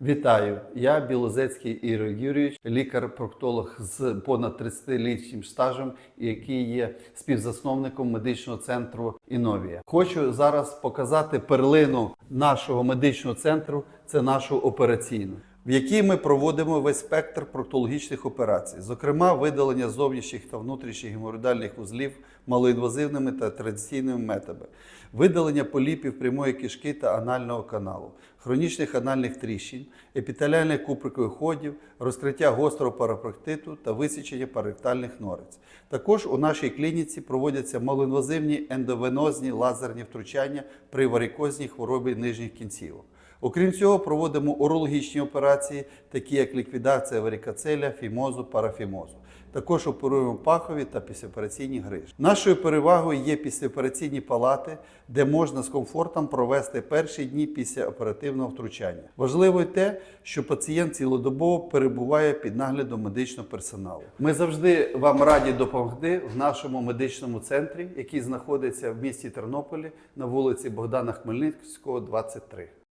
Вітаю! Я Білозецький Ігор Юрійович, лікар-проктолог з понад 30-літнім стажем, який є співзасновником медичного центру Іновія. Хочу зараз показати перлину нашого медичного центру. Це нашу операційну, в якій ми проводимо весь спектр проктологічних операцій, зокрема видалення зовнішніх та внутрішніх геморроїдальних вузлів малоінвазивними та традиційними методами, видалення поліпів прямої кишки та анального каналу, хронічних анальних тріщин, епітеліальних куприкових ходів, розкриття гострого парапроктиту та висічення паректальних норець. Також у нашій клініці проводяться малоінвазивні ендовенозні лазерні втручання при варикозній хворобі нижніх кінцівок. Окрім цього, проводимо урологічні операції, такі як ліквідація варикоцеля, фімозу, парафімозу. Також оперуємо пахові та післяопераційні грижі. Нашою перевагою є післяопераційні палати, де можна з комфортом провести перші дні після оперативного втручання. Важливо й те, що пацієнт цілодобово перебуває під наглядом медичного персоналу. Ми завжди вам раді допомогти в нашому медичному центрі, який знаходиться в місті Тернополі на вулиці Богдана Хмельницького, 23.